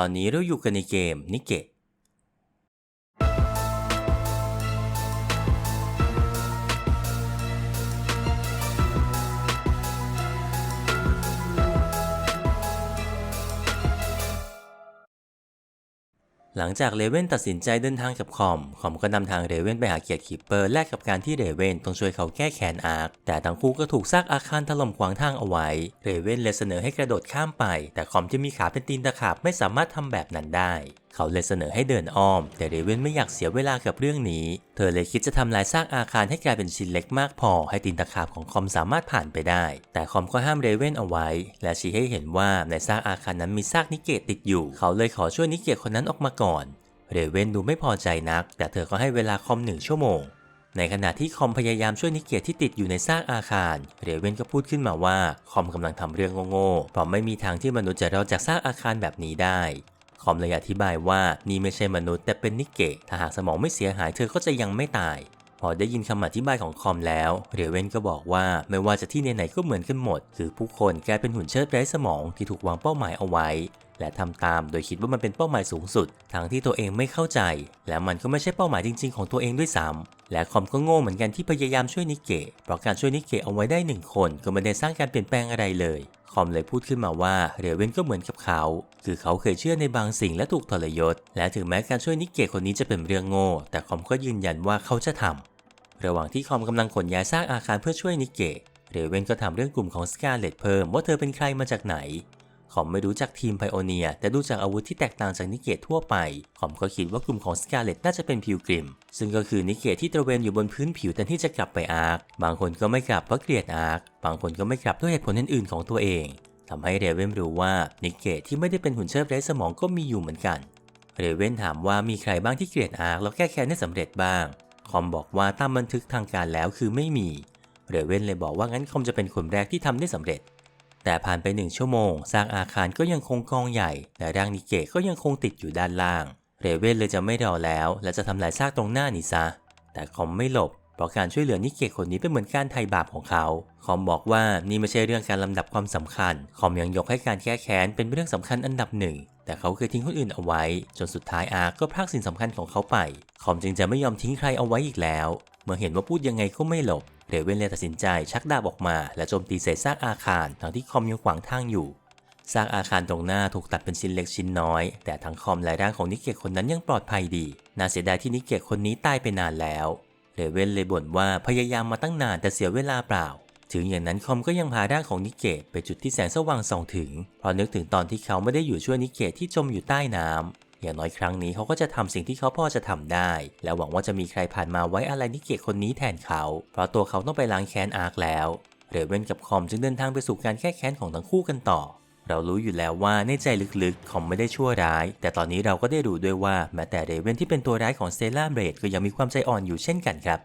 ตอนนี้เราอยู่กันในเกมนิเกะ หลังจากเรเว่นตัดสินใจเดินทางกับคอม คอมก็นำทางเรเว่นไปหาเกียรติคีปเปอร์แลกกับการที่เรเว่นต้องช่วยเขาแก้แค้นอาร์ค แต่ทั้งคู่ก็ถูกซากอาคารถล่มขวางทางเอาไว้เรเว่นเลยเสนอให้กระโดดข้ามไป แต่คอมที่มีขาเป็นตีนตะขาบไม่สามารถทำแบบนั้นได้ เขาเลยเสนอให้เดินอ้อม แต่เรเวนไม่อยากเสียเวลากับเรื่องนี้ เธอเลยคิดจะทำลายซากอาคารให้กลายเป็นชิ้นเล็กมากพอ ให้ตีนตะขาบของคอมสามารถผ่านไปได้ แต่คอมก็ห้ามเรเวนเอาไว้ และชี้ให้เห็นว่าในซากอาคารนั้นมีซากนิเกตติดอยู่ เขาเลยขอช่วยนิเกตคนนั้นออกมาก่อน เรเวนดูไม่พอใจนัก แต่เธอก็ให้เวลาคอมหนึ่งชั่วโมงในขณะที่คอมพยายามช่วยนิเกียที่ติดอยู่ในซากอาคาร เรเวนก็พูดขึ้นมาว่า คอมกำลังทำเรื่องโง่ๆเพราะไม่มีทางที่มนุษย์จะรอดจากซากอาคารแบบนี้ได้ คอมเลยอธิบายว่านี่ไม่ใช่มนุษย์แต่เป็นนิเกะ ถ้าหากสมองไม่เสียหายเธอก็จะยังไม่ตาย พอได้ยินคำอธิบายของคอมแล้วเรเวนก็บอกว่าไม่ว่าจะที่ไหนๆก็เหมือนกันหมด คือผู้คนกลายเป็นหุ่นเชิดไร้สมองที่ถูกวางเป้าหมายเอาไว้ และทำตามโดยคิดว่ามันเป็นเป้าหมายสูงสุดทั้งที่ตัวเองไม่เข้าใจ และมันก็ไม่ใช่เป้าหมายจริง ๆ ของตัวเองด้วยซ้ำและคอมก็โง่เหมือนกันที่พยายามช่วยนิเกะเพราะการช่วยนิเกะเอาไว้ได้หนึ่งคนก็ไม่ได้สร้างการเปลี่ยนแปลงอะไรเลยคอมเลยพูดขึ้นมาว่าเรเวนก็เหมือนกับเขา คือเขาเคยเชื่อในบางสิ่งและถูกทรยศ และถึงแม้การช่วยนิเกะคนนี้จะเป็นเรื่องโง่ แต่คอมก็ยืนยันว่าเขาจะทำระหว่างที่คอมกำลังขนย้ายซากอาคารเพื่อช่วยนิเกะเรเวนก็ทำเรื่องกลุ่มของสกาเลตเพิ่มว่าเธอเป็นใครมาจากไหน คอมไม่รู้จักทีมไพโอเนียแต่ดูจากอาวุธที่แตกต่างจากนิเกตทั่วไปคอมก็คิดว่ากลุ่มของสกาเลตน่าจะเป็นพิวกริม ซึ่งก็คือนิเกตที่ตระเวนอยู่บนพื้นผิวแทนที่จะกลับไปอาร์ค บางคนก็ไม่กลับเพราะเกลียดอาร์ค บางคนก็ไม่กลับด้วยเหตุผลอื่นๆของตัวเองทำให้เรเวนรู้ว่านิเกตที่ไม่ได้เป็นหุ่นเชิดไร้สมองก็มีอยู่เหมือนกัน เรเวนถามว่ามีใครบ้างที่เกลียดอาร์คแล้วแก้แค้นได้สำเร็จบ้าง คอมบอกว่าตามบันทึกทางการแล้วคือไม่มี เรเวนเลยบอกว่างั้นคอมจะเป็นคนแรกที่ทำได้สำเร็จ แต่ผ่านไปหนึ่งชั่วโมงซากอาคารก็ยังคงกองใหญ่แต่ร่างนิเกะก็ยังคงติดอยู่ด้านล่าง เรเวนเลยจะไม่รอแล้ว และจะทำลายซากตรงหน้านี่ซะแต่คอมไม่หลบ เพราะการช่วยเหลือนิเกะคนนี้เป็นเหมือนการไถ่บาปของเขา คอมบอกว่านี่ไม่ใช่เรื่องการลำดับความสำคัญ คอมยังยกให้การแก้แค้นเป็นเรื่องสำคัญอันดับหนึ่งแต่เขาเคยทิ้งคนอื่นเอาไว้ จนสุดท้ายอาร์ก็พรากสิ่งสำคัญของเขาไป คอมจึงจะไม่ยอมทิ้งใครเอาไว้อีกแล้ว เมื่อเห็นว่าพูดยังไงก็ไม่หลบ เรเวนเลยตัดสินใจชักดาบออกมา และโจมตีเศษซากอาคารทั้งที่คอมยังขวางทางอยู่ซากอาคารตรงหน้าถูกตัดเป็นชิ้นเล็กชิ้นน้อย แต่ทั้งคอมและร่างของนิเกะคนนั้นยังปลอดภัยดี น่าเสียดายที่นิเกะคนนี้ตายไปนานแล้วเรเวนเลยบ่นว่าพยายามมาตั้งนานแต่เสียเวลาเปล่า ถึงอย่างนั้นคอมก็ยังพาร่างของนิเกะไปจุดที่แสงสว่างส่องถึงเพราะนึกถึงตอนที่เขาไม่ได้อยู่ช่วยนิเกะที่จมอยู่ใต้น้ำ อย่างน้อยครั้งนี้เขาก็จะทำสิ่งที่เขาพ่อจะทำได้ และหวังว่าจะมีใครผ่านมาไว้อะไรนิเกะคนนี้แทนเขา เพราะตัวเขาต้องไปล้างแค้นอาร์คแล้วเรเวนกับคอมจึงเดินทางไปสู่การแก้แค้นของทั้งคู่กันต่อ เรารู้อยู่แล้วว่าในใจลึกๆ คอมไม่ได้ชั่วร้าย แต่ตอนนี้เราก็ได้รู้ด้วยว่าแม้แต่เรเวนที่เป็นตัวร้ายของเซล่าเบรดก็ยังมีความใจอ่อนอยู่เช่นกันครับ